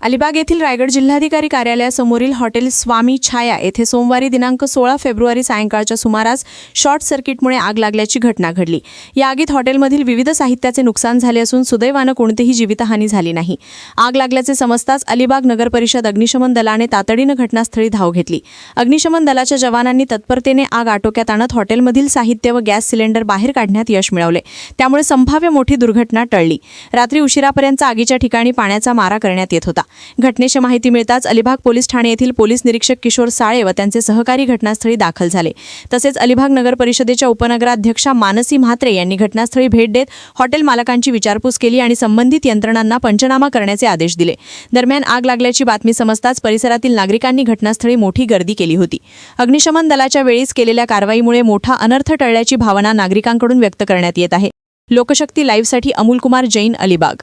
अलिबाग येथील रायगड जिल्हाधिकारी कार्यालयासमोरील हॉटेल स्वामी छाया येथे सोमवारी दिनांक सोळा फेब्रुवारी सायंकाळच्या सुमारास शॉर्ट सर्किटमुळे आग लागल्याची घटना घडली. या आगीत हॉटेलमधील विविध साहित्याचे नुकसान झाले असून सुदैवानं कोणतीही जीवितहानी झाली नाही. आग लागल्याचे समजताच अलिबाग नगर परिषद अग्निशमन दलाने तातडीनं घटनास्थळी धाव घेतली. अग्निशमन दलाच्या जवानांनी तत्परतेने आग आटोक्यात आणत हॉटेलमधील साहित्य व गॅस सिलेंडर बाहेर काढण्यात यश मिळवले. त्यामुळे संभाव्य मोठी दुर्घटना टळली. रात्री उशिरापर्यंत आगीच्या ठिकाणी पाण्याचा मारा करण्यात येत होता. घटनेची माहिती मिळताच अलिबाग पोलीस ठाणे येथील पोलीस निरीक्षक किशोर साळे व त्यांचे सहकारी घटनास्थळी दाखल झाले. तसेच अलिबाग नगर परिषदेच्या उपनगराध्यक्षा मानसी म्हात्रे यांनी घटनास्थळी भेट देत हॉटेल मालकांची विचारपूस केली आणि संबंधित यंत्रणांना पंचनामा करण्याचे आदेश दिले. दरम्यान आग लागल्याची बातमी समजताच परिसरातील नागरिकांनी घटनास्थळी मोठी गर्दी केली होती. अग्निशमन दलाच्या वेळीच केलेल्या कारवाईमुळे मोठा अनर्थ टळल्याची भावना नागरिकांकडून व्यक्त करण्यात येत आहे. लोकशक्ती लाईव्हसाठी अमोलकुमार जैन अलिबाग.